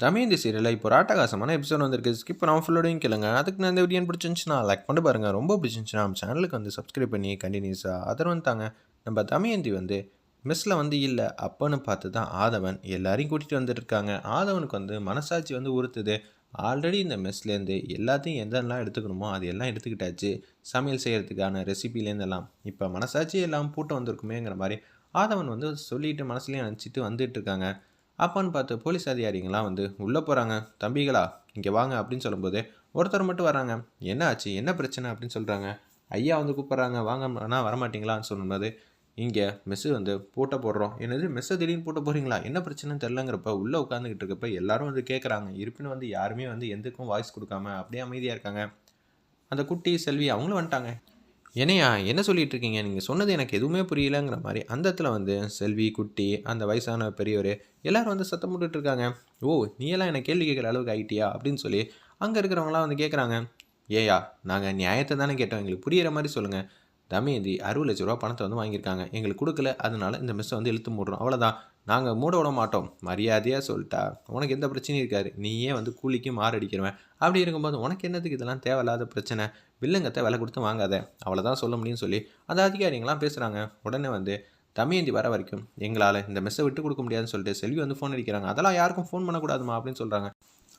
ஜமீந்தி சீரியலில் இப்போ ஒரு எபிசோட் வந்திருக்கு. ஸ்கிப் பண்ணாமல் ஃபுல்லோடையும் கேளுங்க. அதுக்கு நான் இந்த வீடியோ பிடிச்சிருந்துச்சுன்னா லைக் பண்ணி பாருங்கள் ரொம்ப பிடிச்சிருந்துச்சுன்னா நம்ம சேனலுக்கு வந்து சப்ஸ்கிரைப் பண்ணி கண்டினியூஸாக அதர் தாங்க. நம்ம தமயந்தி வந்து மிஸ்ஸில் வந்து இல்லை அப்பன்னு பார்த்து தான் ஆதவன் எல்லாரையும் கூட்டிகிட்டு வந்துட்டு ஆதவனுக்கு வந்து மனசாட்சி வந்து உறுத்துது. ஆல்ரெடி இந்த மெஸ்லேருந்து எல்லாத்தையும் எந்தெல்லாம் எடுத்துக்கணுமோ அது எல்லாம் எடுத்துக்கிட்டாச்சு. சமையல் செய்கிறதுக்கான ரெசிபிலேருந்து எல்லாம் இப்போ மனசாட்சி எல்லாம் போட்டு வந்திருக்குமேங்கிற மாதிரி ஆதவன் வந்து சொல்லிட்டு மனசுலேயே நினச்சிட்டு வந்துட்டு இருக்காங்க. அப்பான்னு பார்த்து போலீஸ் அதிகாரிங்களாம் வந்து உள்ளே போகிறாங்க தம்பிகளா இங்கே வாங்க அப்படின்னு சொல்லும்போது ஒருத்தர் மட்டும் வராங்க. என்ன ஆச்சு? என்ன பிரச்சனை? அப்படின்னு சொல்கிறாங்க ஐயா வந்து கூப்பிட்றாங்க. வாங்க ஆனால் வரமாட்டிங்களான்னு சொல்லும்போது இங்கே மெஸ்ஸு வந்து போட்ட போடுறோம். என்னது மெஸ்ஸை திடீர்னு போட்ட போகிறீங்களா என்ன பிரச்சனைன்னு தெரிலங்கிறப்ப உள்ளே உட்காந்துக்கிட்டு இருக்கப்ப எல்லாரும் வந்து கேட்குறாங்க இருப்பினும் வந்து யாருமே வந்து எதுக்கும் வாய்ஸ் கொடுக்காம அப்படியே அமைதியாக இருக்காங்க. அந்த குட்டி செல்வி அவங்களும் வந்துட்டாங்க. என்னையா என்ன சொல்லிட்டு இருக்கீங்க நீங்கள் சொன்னது எனக்கு எதுவுமே புரியலங்கிற மாதிரி அந்த இடத்துல வந்து செல்வி குட்டி அந்த வயசான பெரியவர் எல்லாரும் வந்து சத்தம் போட்டுட்டு இருக்காங்க ஓ நீ எல்லாம் என்ன கேள்வி கேட்குற அளவுக்கு ஆகிட்டியா அப்படின்னு சொல்லி அங்கே இருக்கிறவங்களாம் வந்து கேட்குறாங்க. ஏயா நாங்கள் நியாயத்தை தானே கேட்டோம். எங்களுக்கு புரியிற மாதிரி சொல்லுங்கள் தமயந்தி அறுபது லட்ச ரூபா பணத்தை வந்து வாங்கியிருக்காங்க. எங்களுக்கு கொடுக்கல. அதனால இந்த மெஸ்ஸை வந்து இழுத்து மூடுறோம். அவ்வளோதான் நாங்கள் மூட விட மாட்டோம். மரியாதையாக சொல்லிட்டா உனக்கு எந்த பிரச்சனையும் இருக்காது. நீயே வந்து கூலிக்கு மாரடிக்கிறவன். அப்படி இருக்கும்போது உனக்கு என்னத்துக்கு இதெல்லாம் தேவையில்லாத பிரச்சனை? வில்லங்கத்தை விலை கொடுத்து வாங்காத. அவ்வளோதான் சொல்ல முடியும்னு சொல்லி. அந்த அதிகாரிங்களாம் பேசுகிறாங்க உடனே வந்து தமயந்தி வர வரைக்கும் எங்களால் இந்த மெஸ்ஸை விட்டு கொடுக்க முடியாதுன்னு சொல்லிட்டு செல்வி வந்து ஃபோன் அடிக்கிறாங்க. அதெல்லாம் யாருக்கும் ஃபோன் பண்ணக்கூடாதுமா அப்படின்னு சொல்கிறாங்க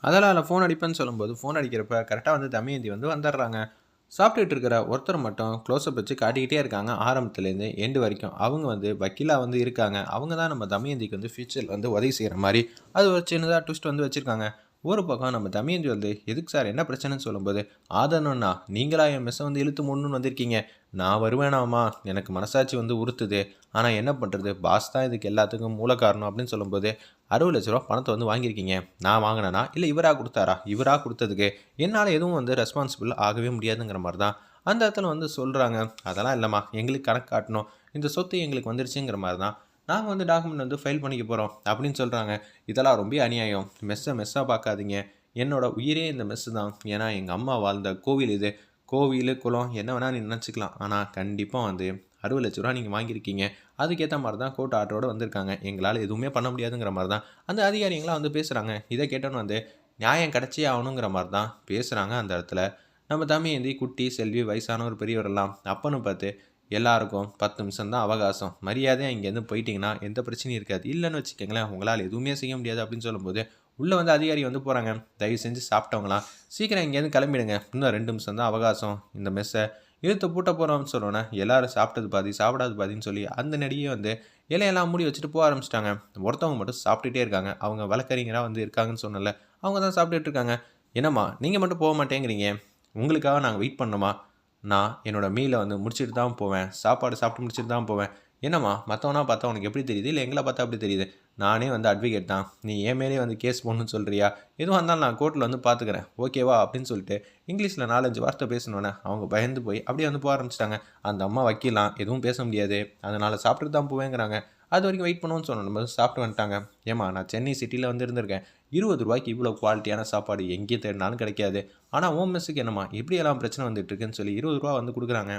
அதெல்லாம் ஃபோன் அடிப்பேன்னு சொல்லும்போது ஃபோன் அடிக்கிறப்ப கரெக்டாக வந்து தமயந்தி வந்து வந்துடுறாங்க. சாப்பிட்டுட்டு இருக்கிற ஒருத்தர் மட்டும் க்ளோஸ்அப் வச்சு காட்டிக்கிட்டே இருக்காங்க. ஆரம்பத்துலேருந்து எண்டு வரைக்கும். அவங்க வந்து வக்கீலாக வந்து இருக்காங்க. அவங்க தான் நம்ம தமயந்திக்கு வந்து ஃபியூச்சரில் வந்து உதவி செய்கிற மாதிரி. அது ஒரு சின்னதாக ட்விஸ்ட் வந்து வச்சுருக்காங்க. ஒரு பக்கம் நம்ம தமயந்தி வந்து எதுக்கு சார்? என்ன பிரச்சனைன்னு சொல்லும்போது ஆதனம்னா நீங்களா என் மெஸ்ஸை வந்து இழுத்து முன்னுன்னு வந்திருக்கீங்க. நான் வருவேனாமா எனக்கு மனசாட்சி வந்து உறுத்துது. ஆனால் என்ன பண்ணுறது பாஸ் தான் இதுக்கு எல்லாத்துக்கும் மூல காரணம் அப்படின்னு சொல்லும்போது அறுபது லட்ச ரூபா பணத்தை வந்து வாங்கியிருக்கீங்க. நான் வாங்கினேனா? இல்லை இவராக கொடுத்தாரா? இவராக கொடுத்ததுக்கு என்னால் எதுவும் வந்து ரெஸ்பான்சிபிள் ஆகவே முடியாதுங்கிற மாதிரி தான் அந்த இடத்துல வந்து சொல்கிறாங்க அதெல்லாம் இல்லைம்மா எங்களுக்கு கணக்கு காட்டணும். இந்த சொத்து எங்களுக்கு வந்துருச்சுங்கிற மாதிரி தான் நாங்கள் வந்து டாக்குமெண்ட் வந்து ஃபைல் பண்ணிக்க போகிறோம் அப்படின்னு சொல்கிறாங்க இதெல்லாம் ரொம்ப அநியாயம். மெஸ்ஸை மெஸ்ஸாக பார்க்காதீங்க. என்னோடய உயிரே இந்த மெஸ்ஸு தான். ஏன்னா எங்கள் அம்மா வாழ்ந்த கோவில் இது. கோவில் குளம் என்ன வேணால் நீ நினச்சிக்கலாம். ஆனால் கண்டிப்பாக வந்து அறுபது லட்ச ரூபா நீங்கள் வாங்கியிருக்கீங்க. அதுக்கேற்ற மாதிரி தான் கோர்ட் ஆர்டரோடு வந்திருக்காங்க. எங்களால் எதுவுமே பண்ண முடியாதுங்கிற மாதிரி தான் அந்த அதிகாரிங்களாம் வந்து பேசுகிறாங்க இதை கேட்டோன்னு வந்து நியாயம் கிடச்சே ஆகணுங்கிற மாதிரி தான் பேசுகிறாங்க அந்த இடத்துல. நம்ம தம்பியந்தி குட்டி செல்வி வயசானவர் பெரியவரெல்லாம் அப்பன்னு பார்த்து எல்லாருக்கும் பத்து நிமிஷம் தான் அவகாசம். மரியாதையாக இங்கேருந்து போயிட்டீங்கன்னா எந்த பிரச்சனையும் இருக்காது. இல்லைன்னு வச்சுக்கோங்களேன் உங்களால் எதுவுமே செய்ய முடியாது அப்படின்னு சொல்லும்போது உள்ளே வந்து அதிகாரி வந்து போகிறாங்க தயவு செஞ்சு சாப்பிட்டவங்களாம் சீக்கிரம் இங்கேருந்து கிளம்பிடுங்க. இன்னும் ரெண்டு நிமிஷம் தான் அவகாசம். இந்த மெஸ்ஸை இழுத்து பூட்ட போகிறோம்னு சொன்னோன்னே எல்லாரும் சாப்பிட்டது பாதி சாப்பிடாது பாதின்னு சொல்லி அந்த நடிகை வந்து இலையெல்லாம் மூடி வச்சுட்டு போக ஆரம்பிச்சிட்டாங்க. ஒருத்தவங்க மட்டும் சாப்பிட்டுட்டே இருக்காங்க. அவங்க வழக்கறிஞராக வந்து இருக்காங்கன்னு சொன்னல அவங்க தான் சாப்பிட்டுட்டு இருக்காங்க. என்னம்மா நீங்கள் மட்டும் போக மாட்டேங்கிறீங்க. உங்களுக்காக நாங்கள் வெயிட் பண்ணோமா? நான் என்னோடய மீலை வந்து முடிச்சுட்டு தான் போவேன். சாப்பாடு சாப்பிட்டு முடிச்சுட்டு தான் போவேன். என்னம்மா மற்றவனா பார்த்தா உனக்கு எப்படி தெரியுது? இல்லை எங்களை பார்த்தா அப்படி தெரியுது? நானே வந்து அட்வொகேட் தான். நீ ஏன் மேலே வந்து கேஸ் போடணும்னு சொல்கிறியா எதுவும் இருந்தாலும் நான் கோர்ட்டில் வந்து பார்த்துக்கிறேன் ஓகேவா அப்படின்னு சொல்லிட்டு இங்கிலீஷில் நாலஞ்சு வார்த்தை பேசணுன்னே அவங்க பயந்து போய் அப்படியே வந்து போக ஆரம்பிச்சிட்டாங்க. அந்த அம்மா வைக்கலாம் எதுவும் பேச முடியாது. அதனால் சாப்பிட்டு தான் போவேங்கிறாங்க. அது வரைக்கும் வெயிட் பண்ணுவோன்னு சொன்னோம். நம்ம சாப்பிட்டு வந்துட்டாங்க. ஏமா நான் சென்னை சிட்டியில் வந்து இருந்திருக்கேன். இருபது ரூபாய்க்கு இவ்வளோ குவாலிட்டியான சாப்பாடு எங்கேயும் தேடினாலும் கிடைக்காது. ஆனால் ஓம் மெஸ்ஸுக்கு என்னம்மா? இப்படியெல்லாம் பிரச்சனை வந்துட்டு இருக்குன்னு சொல்லி இருபது ரூபா வந்து கொடுக்குறாங்க.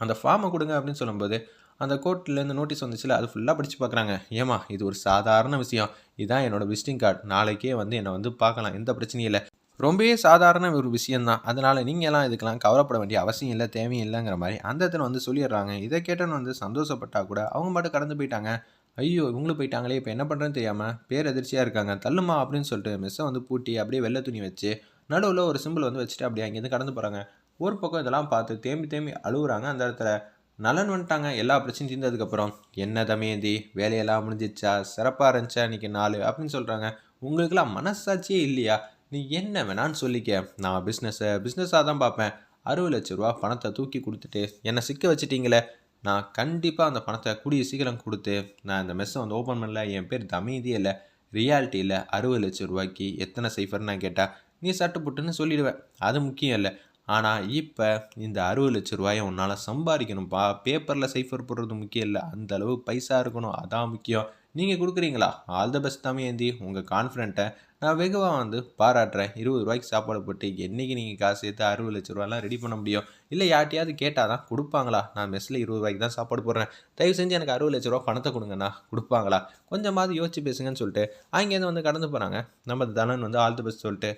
அந்த ஃபார்மை கொடுங்க அப்படின்னு சொல்லும்போது அந்த கோர்ட்லேருந்து நோட்டீஸ் வந்துச்சுல அது ஃபுல்லாக படித்து பார்க்குறாங்க ஏமா இது ஒரு சாதாரண விஷயம். இதுதான் என்னோடய விசிட்டிங் கார்டு. நாளைக்கே வந்து என்னை வந்து பார்க்கலாம். எந்த பிரச்சனையும் இல்லை. ரொம்பவே சாதாரண ஒரு விஷயந்தான் அதனால் நீங்கள்லாம் இதுக்கெல்லாம் கவலைப்பட வேண்டிய அவசியம் இல்லை தேவையும் இல்லைங்கிற மாதிரி அந்த இடத்துல வந்து சொல்லிடுறாங்க. இதை கேட்டோன்னு வந்து சந்தோஷப்பட்டால் கூட அவங்க மட்டும் கடந்து போயிட்டாங்க. ஐயோ இவங்களும் போயிட்டாங்களே இப்போ என்ன பண்ணுறேன்னு தெரியாமல் பேர் எதிர்ச்சியாக இருக்காங்க. தள்ளுமா அப்படின்னு சொல்லிட்டு மெஸ்ஸை வந்து பூட்டி அப்படியே வெள்ளை துணி வச்சு நடுவில் ஒரு சிம்பிள் வந்து வச்சுட்டு அப்படியே அங்கேருந்து கடந்து போகிறாங்க ஒரு பக்கம் இதெல்லாம் பார்த்து தேம்பி தேம்பி அழுகுறாங்க அந்த இடத்துல. நலன் வந்துட்டாங்க. எல்லா பிரச்சனையும் தீர்ந்ததுக்கப்புறம் என்ன தமையந்தி வேலையெல்லாம் முடிஞ்சிச்சா சிறப்பாக இருந்துச்சா இன்றைக்கி நாலு அப்படின்னு சொல்கிறாங்க உங்களுக்கெல்லாம் மனசாட்சியே இல்லையா? நீ என்ன வேணான்னு சொல்லிக்க. நான் பிஸ்னஸை பிஸ்னஸாக தான் பார்ப்பேன். அறுபது லட்ச ரூபா பணத்தை தூக்கி கொடுத்துட்டு என்னை சிக்க வச்சிட்டிங்களே? நான் கண்டிப்பாக அந்த பணத்தை கூடிய சீக்கிரம் கொடுத்து நான் இந்த மெஸ்ஸை வந்து ஓப்பன் பண்ணல. என் பேர் தமீதியே இல்லை ரியாலிட்டியில் அறுபது லட்ச ரூபாய்க்கு எத்தனை சைஃபர்னு நான் கேட்டால் நீ சட்டு புட்டுன்னு சொல்லிடுவேன். அது முக்கியம் இல்லை. ஆனால் இப்போ இந்த அறுபது லட்ச ரூபாயை உன்னால் சம்பாதிக்கணும்ப்பா பேப்பரில் சைஃபர் போடுறது முக்கியம் இல்லை. அந்த அளவு பைசா இருக்கணும். அதான் முக்கியம். நீங்கள் கொடுக்குறீங்களா? ஆல் த பெஸ்ட் ஏந்தி. உங்கள் கான்ஃபிடென்ட்டை நான் வெகுவாக வந்து பாராட்டுறேன். இருபது ரூபாய்க்கு சாப்பாடு போட்டு என்றைக்கு நீங்கள் காசு சேர்த்து அறுபது லட்ச ரூபாலாம் ரெடி பண்ண முடியும்? இல்லை யார்ட்டையாவது கேட்டால் தான் கொடுப்பாங்களா? நான் மெஸ்ஸில் இருபது ரூபாய்க்கு தான் சாப்பாடு போடுறேன். தயவு செஞ்சு எனக்கு அறுபது லட்ச ரூபா பணத்தை கொடுங்கண்ணா கொடுப்பாங்களா? கொஞ்சமாவது யோசிச்சு பேசுங்கன்னு சொல்லிட்டு அங்கேருந்து வந்து கடந்து போகிறாங்க நம்ம தனன் வந்து ஆல் த பெஸ்ட் சொல்லிட்டு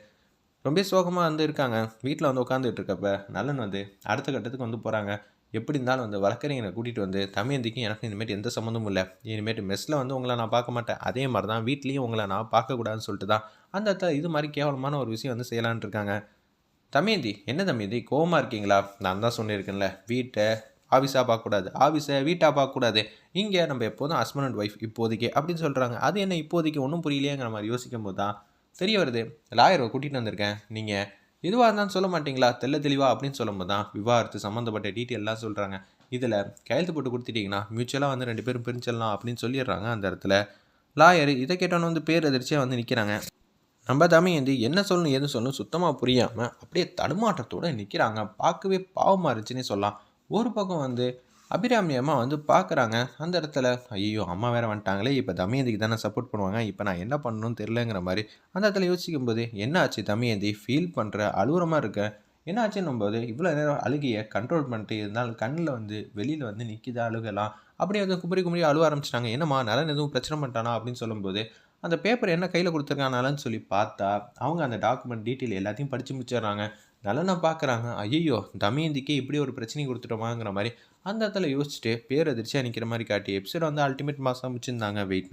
ரொம்ப சோகமாக வந்து இருக்காங்க. வீட்டில் வந்து உட்காந்துட்டு இருக்கப்ப நலன் வந்து அடுத்த கட்டத்துக்கு வந்து போகிறாங்க எப்படி இருந்தாலும் வந்து வழக்கறிஞரை கூட்டிகிட்டு வந்து தமையந்திக்கும் எனக்கு இனிமேட்டு எந்த சம்மந்தமும் இல்லை. இனிமேட்டு மெஸ்ஸில் வந்து உங்களை நான் பார்க்க மாட்டேன். அதே மாதிரி தான் வீட்லேயும் உங்களை நான் பார்க்கக்கூடாதுன்னு சொல்லிட்டு தான் அந்த இது மாதிரி கேவலமான ஒரு விஷயம் வந்து செய்யலான் இருக்காங்க. தமையந்தி என்ன தமியந்தி? கோவமாக இருக்கீங்களா? நான் தான் சொல்லியிருக்கேன்ல வீட்டை ஆஃபீஸாக பார்க்கக்கூடாது. ஆஃபீஸை வீட்டாக பார்க்கக்கூடாது. இங்கே நம்ம எப்போதும் ஹஸ்பண்ட் அண்ட் ஒய்ஃப் இப்போதைக்கு அப்படின்னு சொல்கிறாங்க அது என்ன இப்போதைக்கு? ஒன்றும் புரியலையேங்கிற மாதிரி யோசிக்கும் போது தான் தெரிய வருது. லாயரை கூட்டிகிட்டு வந்திருக்கேன். நீங்கள் எதுவாக இருந்தாலும் சொல்ல மாட்டீங்களா? தெள்ள தெளிவா அப்படின்னு சொல்லும்போது தான் விவாகரத்து சம்மந்தப்பட்ட டீட்டெயிலாம் சொல்கிறாங்க இதில் கையெழுத்து போட்டு கொடுத்துட்டீங்கன்னா மியூச்சுவலாக வந்து ரெண்டு பேரும் பிரிஞ்சிடலாம் அப்படின்னு சொல்லிடுறாங்க அந்த இடத்துல. லாயர் இதை கேட்டோன்னு வந்து பேர் எதிர்ச்சியாக வந்து நிற்கிறாங்க நம்ம வந்து என்ன சொல்லணும் எது சொல்லணும் சுத்தமாக புரியாமல் அப்படியே தடுமாற்றத்தோடு நிற்கிறாங்க பார்க்கவே பாவமாக இருந்துச்சுன்னே சொல்லலாம். ஒரு பக்கம் வந்து அபிராமி அம்மா வந்து பார்க்குறாங்க அந்த இடத்துல ஐயோ அம்மா வேற வந்துட்டாங்களே இப்போ தமயந்திக்கு தானே சப்போர்ட் பண்ணுவாங்க இப்போ நான் என்ன பண்ணணும்னு தெரிலங்கிற மாதிரி. அந்த இடத்துல யோசிக்கும் போது என்ன ஆச்சு தமயந்தி ஃபீல் பண்ணுற அழுகுறமாக இருக்க? என்ன ஆச்சுன்னும் போது இவ்வளோ நேரம் அழுகிய கண்ட்ரோல் பண்ணிட்டு இருந்தாலும் கண்ணில் வந்து வெளியில் வந்து நிற்கிதா அழுகலாம்? அப்படியே வந்து குமரி குமரி அழுவ ஆரம்பிச்சிட்டாங்க. என்னம்மா நலன் எதுவும் பிரச்சனை பண்ணிட்டானா? அப்படின்னு சொல்லும்போது அந்த பேப்பர் என்ன கையில் கொடுத்துருக்கானாலன்னு சொல்லி பார்த்தா அவங்க அந்த டாக்குமெண்ட் டீட்டெயில் எல்லாத்தையும் படித்து முடிச்சிடுறாங்க. நலனை பார்க்குறாங்க. ஐயோ தமயந்திக்கே இப்படி ஒரு பிரச்சனை கொடுத்துட்டோமாங்கிற மாதிரி அந்த இடத்துல யோசிச்சுட்டு பேர் அதிர்ச்சியாக நிற்கிற மாதிரி காட்டி. எபிசோட் வந்து அல்டிமேட் மாதம் முடிச்சிருந்தாங்க. வெயிட்